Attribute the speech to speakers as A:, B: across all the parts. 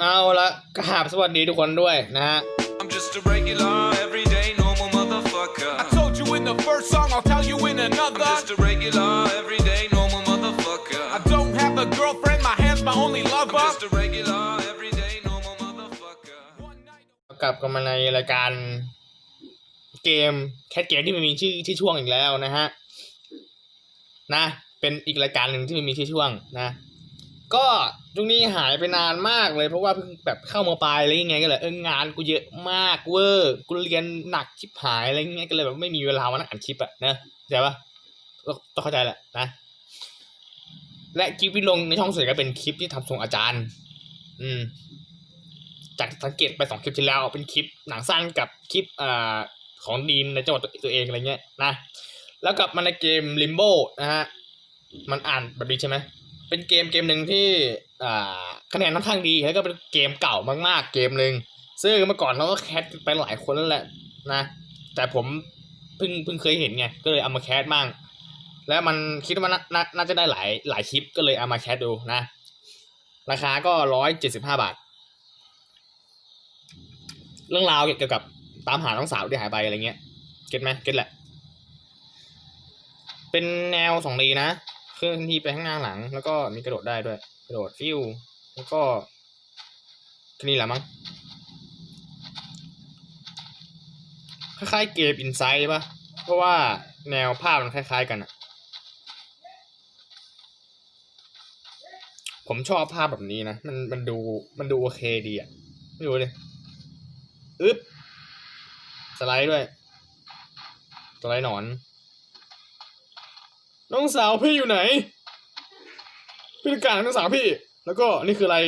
A: เอาละกราบสวัสดีทุกคนด้วยนะฮะ
B: I'm just a regular, everyday, normal motherfucker.
C: I told you in the first song, I'll tell you in
B: I'm
C: another.
B: just a regular, everyday, normal motherfucker.
C: I don't have a girlfriend, my hand's my only
B: I'm
C: lover.
B: just a regular, everyday, normal motherfucker.
C: One night-
A: กลับกันมาในรายการเกมแคทเกมที่มันมีชื่อชื่อช่วงอีกแล้วนะฮะนะเป็นอีกรายการหนึ่งที่มันมีชื่อช่วงนะ ก็ช่วงนี้หายไปนานมากเลยเพราะว่าเพิ่งแบบเข้ามาปลายอะไรยังไงก็เลยเอองานกูเยอะมากเวอร์กูเรียนหนักชิบหายอะไรเงี้ยก็เลยแบบไม่มีเวลามานั่งอ่านคลิปอะนะเข้าใจปะต้องเข้าใจแหละนะ และคลิปที่ลงในช่องสียก็เป็นคลิปที่ทำทรงอาจารย์ อืม จากสังเกตไปสองคลิปที่แล้วเป็นคลิปหนังสั้นกับคลิปอ่าของดีนในจังหวัดตัวเองอะไรเงี้ยนะแล้วกลับมาในเกม Limbo นะฮะมันอ่านแบบนี้ใช่ไหม เป็นเกมเกมหนึ่งที่อ่าคะแนนค่อนข้างดีแล้วก็เป็นเกมเก่ามากๆเกมหนึ่งซึ่งเมื่อก่อนเราก็แคสไปหลายคนแล้วแหละนะ แต่ผมเพิ่งเพิ่งเคยเห็นไงก็เลยเอามาแคสบ้าง แล้วมันคิดว่านานาน่าจะได้หลายหลายคลิปก็เลยเอามาแคสดูนะ ราคาก็ร้อยเจ็ดสิบห้าบาท เรื่องราวเกี่ยวกับตามหาน้องสาวที่หายไปอะไรเงี้ย เก็ตไหมเก็ตแหละ เป็นแนวสองดีนะ เคลื่อนที่ไปข้างหน้าหลัง แล้วก็มีกระโดดได้ด้วย กระโดดฟิวแล้วก็แค่นี้แหละมั้งคล้ายๆเกมอินไซด์ปะเพราะว่าแนวภาพมันคล้ายๆกันอะผมชอบภาพแบบนี้นะ มันมันดูมันดูโอเคดีอะไม่รู้เลยอึ๊บ สไลด์ด้วย สไลด์หนอน น้องสาวพี่อยู่ไหน พี่ต้องการน้องสาวพี่ แล้วก็นี่คืออะไร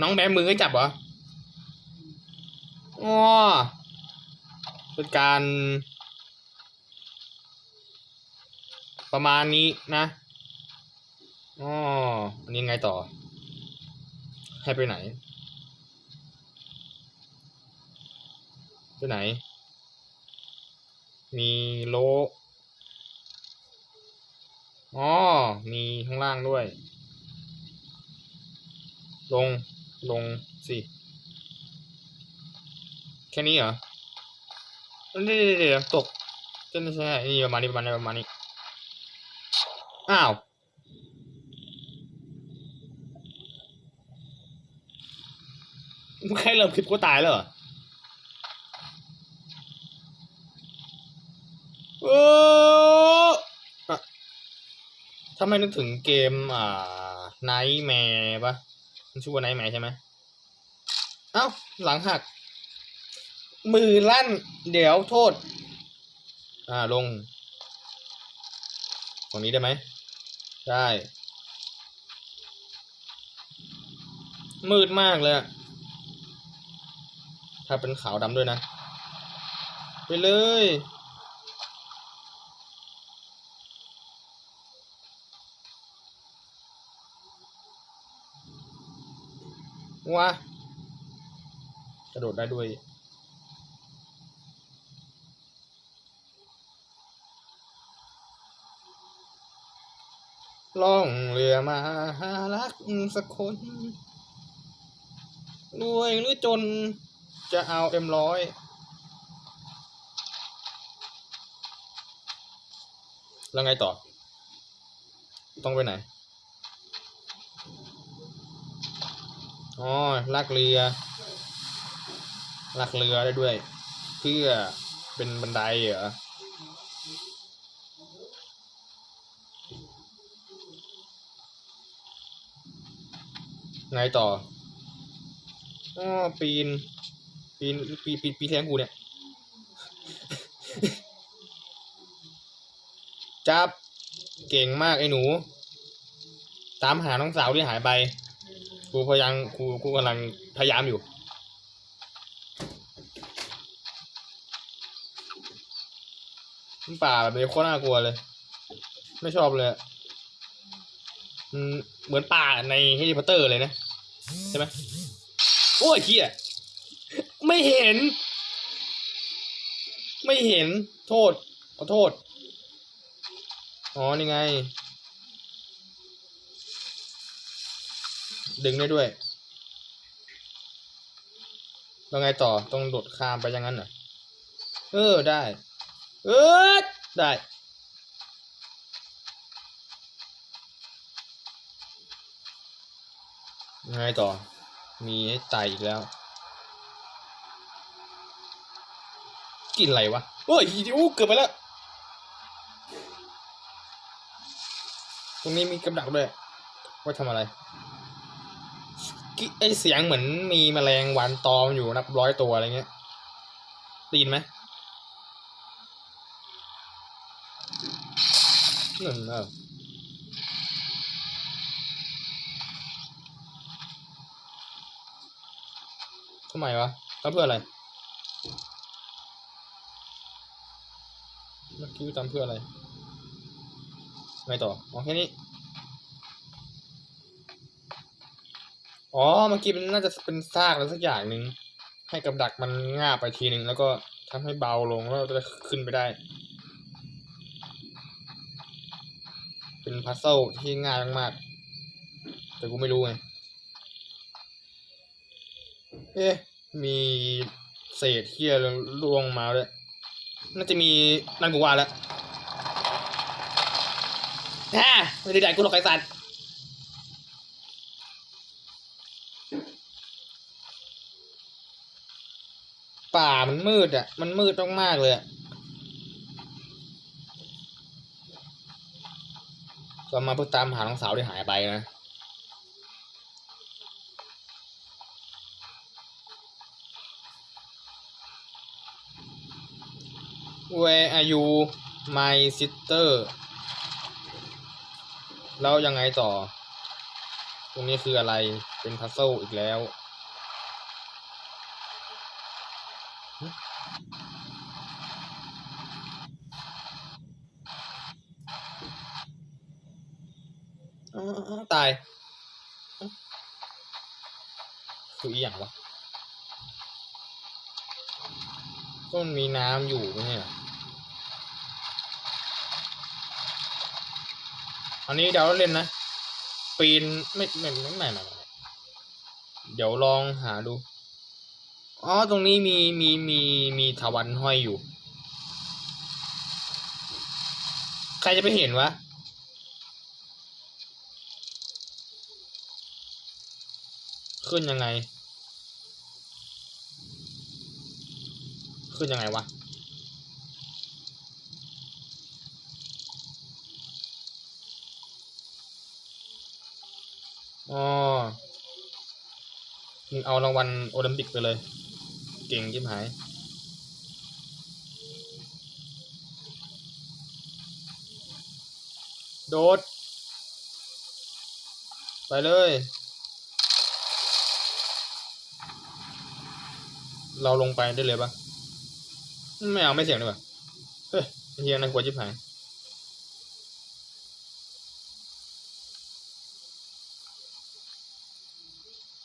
A: น้องแบมือให้จับเหรออ๋อเป็นการ ประมาณนี้นะอ๋ออันนี้ไงต่อ ให้ไปไหน ไปไหน มีโล อ๋อ มีข้างล่างด้วย ลง ลงสิ แค่นี้เหรอเดี๋ยวเดี๋ยวตกจะไม่ใช่นี่ประมาณนี้ประมาณนี้ประมาณนี้ อ้าว แค่เริ่มคลิปก็ตายแล้วเหรอเออ ถ้าไม่นึกถึงเกมอ่าไนท์แมร์ปะมันชื่อว่าไนท์แมร์ใช่ไหมเอ้า หลังหัก มือลั่น เดี๋ยวโทษ อ่าลง ตรงนี้ได้ไหม ได้ มืดมากเลย ถ้าเป็นขาวดำด้วยนะ ไปเลย ว้ากระโดดได้ด้วยล่องเรือมาหารักสักคนรวยหรือจนจะเอาเอ็มร้อยแล้วไงต่อ ต้องไปไหน อ๋อลากเรือลากเรือได้ด้วย เพื่อเป็นบันไดเหรอไงต่ออ๋อปีน ปีน ปีปีปีแทงกูเนี่ย จับ เก่งมากไอ้หนู ตามหาน้องสาวที่หายไป กูพยายามกูกูกำลังพยายามอยู่ ป่าแบบนี้โคตรน่ากลัวเลย ไม่ชอบเลยอืมเหมือนป่าในแฮร์รี่พอตเตอร์เลยนะ ใช่ไหมโอ้ยเฮียไม่เห็น ไม่เห็นโทษขอโทษ อ๋อ นี่ไง ดึงได้ด้วยแล้วไงต่อต้องโดดข้ามไปอย่างนั้นเหรอเออได้ เออได้ยังไงต่อ มีให้ตายอีกแล้ว กินอะไรวะเฮ้ยอู้เกือบไปแล้ว ตรงนี้มีกับดักด้วย ว่าทำอะไร กิไอเสียงเหมือนมีแมลงวันตอมอยู่นับร้อยตัวอะไรเงี้ยได้ยินไหมนั่นเออทำไมวะทำเพื่ออะไรเมื่อกี้ทำเพื่ออะไรไงต่ออ๋อแค่นี้ อ๋อเมื่อกี้มันน่าจะเป็นซากอะไรสักอย่างหนึ่งให้กับดักมันง่าไปทีหนึ่งแล้วก็ทำให้เบาลงแล้วเราจะขึ้นไปได้ เป็นพัซเซิลที่ง่ายมากๆแต่กูไม่รู้ไงเอ๊ะมีเศษเที่ยล่วงมาด้วยน่าจะมีนั่นกูว่าแล้วฮ่าไม่ได้แดกกูหรอกไอ้สัตว์ ป่ามันมืดอะ มันมืดต้องมากเลยอะก็มาเพื่อตามหาน้องสาวที่หายไปนะ Where are you my sister แล้วยังไงต่อ ตรงนี้คืออะไรเป็นพัซเซิลอีกแล้วหึอ้าวอ้าว ตายคืออีหยังวะก็มันมีน้ำอยู่ไม่ใช่หรออันนี้เดี๋ยวเราเล่นนะ ปีนไม่ไม่ไม่ไม่ไม่ไม่เดี๋ยวลองหาดู อ๋อ ตรงนี้มีมีมีมีถาวันห้อยอยู่ ใครจะไปเห็นวะ ขึ้นยังไง ขึ้นยังไงวะอ๋อมึงเอารางวัลโอลิมปิกไปเลย เก่งจิ้มหายโดด ไปเลย เราลงไปได้เลยปะไม่เอาไม่เสียงดีกว่าเฮ้ยเฮียน่ากลัวจิ้มหาย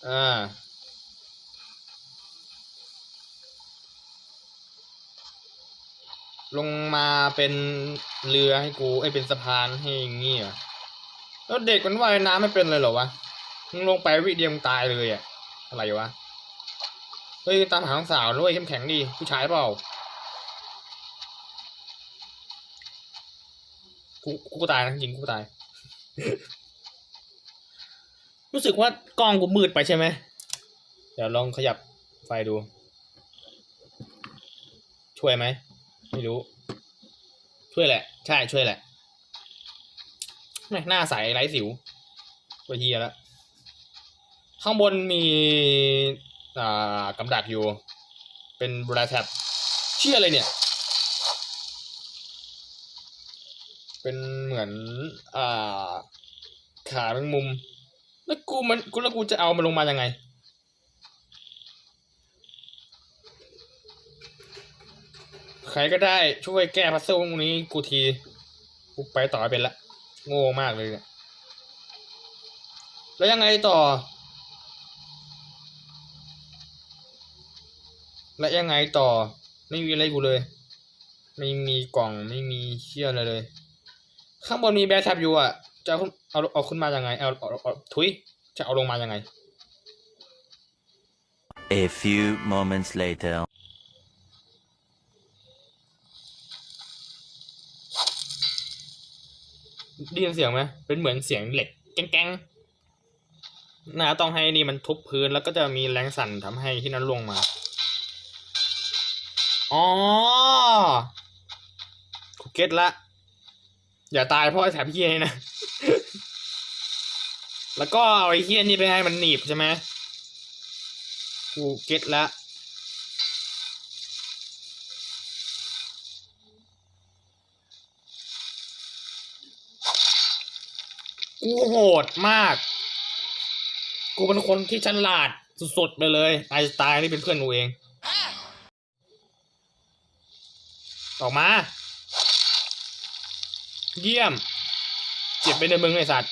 A: อ่าลงมาเป็นเรือให้กูไอ้เป็นสะพานให้อย่างงี้เหรอแล้วเด็กมันว่ายน้ำไม่เป็นเลยเหรอวะมึงลงไปวิเดียมตายเลยอะอะไรวะ เฮ้ยตามหาน้องสาวด้วยเข้มแข็งดีผู้ชายเปล่ากูกูตายนะจริงกูตาย รู้สึกว่ากล้องกูมืดไปใช่ไหมเดี๋ยวลองขยับไฟดู ช่วยไหมไม่รู้ ช่วยแหละ ใช่ช่วยแหละแม่งหน้าใสไร้สิวตัวเฮียแล้วข้างบนมี อ่ากำดักอยู่ เป็นบราแท็บเชี่ยอะไรเนี่ย เป็นเหมือน อ่า ขาแมงมุม แล้วกูมันกูแล้วกูจะเอามันลงมายังไง ใครก็ได้ช่วยแก้พัซเซิลตรงนี้กูที กูไปต่อไม่เป็นละ โง่มากเลยเนี่ย แล้วยังไงต่อ และยังไงต่อ ไม่มีอะไรกูเลย ไม่มีกล่องไม่มีเชี่ยอะไรเลย ข้างบนมีแบร์แท็บอยู่อะ จะเอาเอาเอาขึ้นมายังไง เอาเอาเอาถุย จะเอาลงมายังไง
D: A few moments later.
A: ได้ยินเสียงไหมเป็นเหมือนเสียงเหล็กแก้งๆนะต้องให้นี่มันทุบพื้นแล้วก็จะมีแรงสั่นทำให้ที่นั้นลงมา อ๋อกูเก็ตละ อย่าตายเพราะไอ้แถบเฮียนี่นะ แล้วก็เอาไอ้เฮียนี่ไปให้มันหนีบใช่ไหมกูเก็ตละกูโหดมาก กูเป็นคนที่ฉลาดสุดๆไปเลยไอน์สไตล์นี่เป็นเพื่อนกูเอง ออกมา เยี่ยม เจ็บไปในมึงไอสัตว์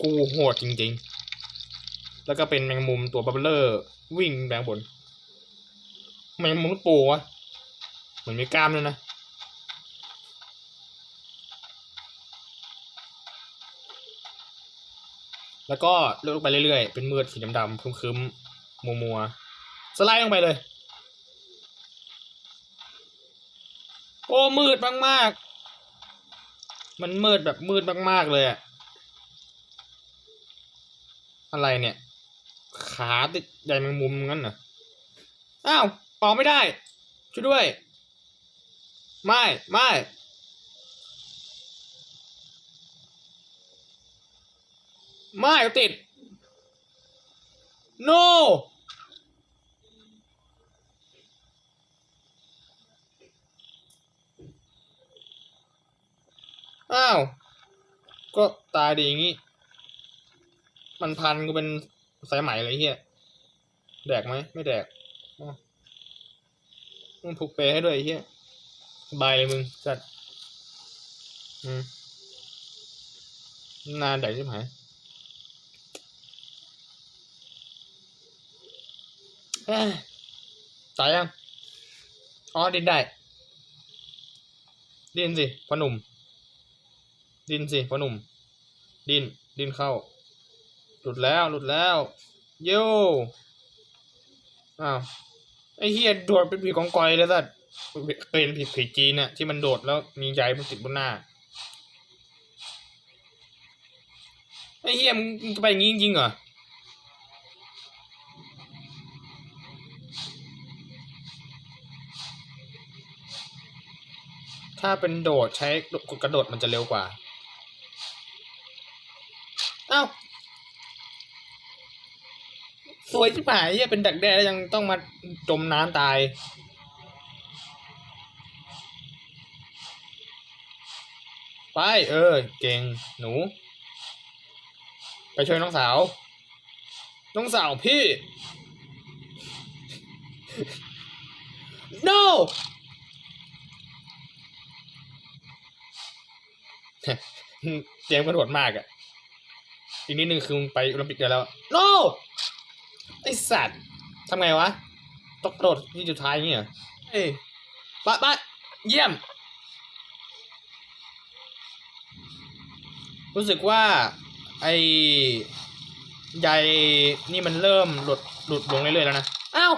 A: กูโหดจริงๆ แล้วก็เป็นแมงมุมตัวบับเลอร์วิ่งแบงบน แมงมุมปูวะ เหมือนมีกล้ามด้วยนะ แล้วก็เลื่อนลงไปเรื่อยๆ เป็นมืดสีดำๆคึ้มๆมัวๆสไลด์ลงไปเลย โอ้มืดมากๆ มันมืดแบบมืดมากๆเลยอะอะไรเนี่ย ขาติดใยแมงมุมงั้นเหรออ้าวออกไม่ได้ ช่วยด้วย ไม่ ไม่ ไม่ติด no อ้าว ก็ตายดีอย่างงี้ มันพันกูเป็นสายไหมอะไรเฮียแดกไหม ไม่แดกมึงผูกเปให้ด้วยไอ้เฮียสบายเลยมึงจัด อืม นานแดกใช่ไหมเอ้ย ตายยัง อ๋อ ดินได้ ดินสิพ่อหนุ่ม ดินสิพ่อหนุ่ม ดิน ดินเข้า หลุดแล้ว หลุดแล้ว โย่อ้าว ไอ้เฮียโดดเป็นผีกองกอยเลยสัตว์เคยเห็นผีผีจีนเนี่ยที่มันโดดแล้วมีใยมันติดบนหน้าไอ้เฮียมึงจะไปอย่างงี้จริงเหรอ ถ้าเป็นโดดใช้กดกระโดดมันจะเร็วกว่าเอ้าสวยชิบหายเหี้ยเป็นดักแด้แล้วยังต้องมาจมน้ำตายไปเออ เก่งหนู ไปช่วยน้องสาว น้องสาวพี่ no เจมส์กระโดดมากอะ อีกนิดนึงคือมึงไปโอลิมปิกได้แล้ว no ไอสัตว์ทำไงวะตกกระโดดที่สุดท้ายอย่างเงี้ยเอ้ยปะปะเยี่ยม รู้สึกว่า ไอใยนี่มันเริ่มหลุดหลุดลงเรื่อยๆแล้วนะ อ้าว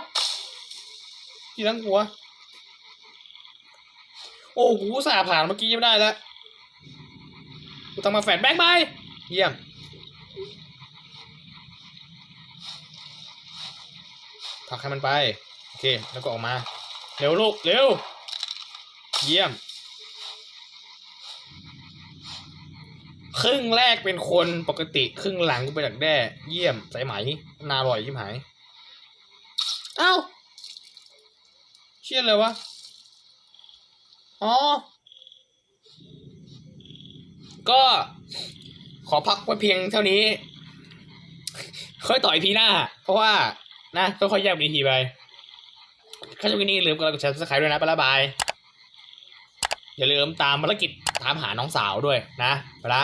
A: กี่ทั้งหัว โอ้โหสาผ่านเมื่อกี้ไม่ได้แล้ว กูต้องมาแฟดแบงค์ไปเยี่ยมผลักให้มันไป โอเค แล้วก็ออกมา เร็วลูก เร็ว เยี่ยม ครึ่งแรกเป็นคนปกติ ครึ่งหลังก็เป็นดักแด้ เยี่ยมสายไหม นาอร่อยยิ่หาย เอ้า เชื่อเลยวะ อ๋อ ก็ขอพักไว้เพียงเท่านี้ ค่อยต่อยพีหน้า เพราะว่านะต้องค่อยแยกดีทีไปถ้าชอบคลิปนี้อย่าลืมกดไลค์กดแชร์ซับสไครต์ด้วยนะไปละบายอย่าลืมตามภารกิจตามหาน้องสาวด้วยนะไปละ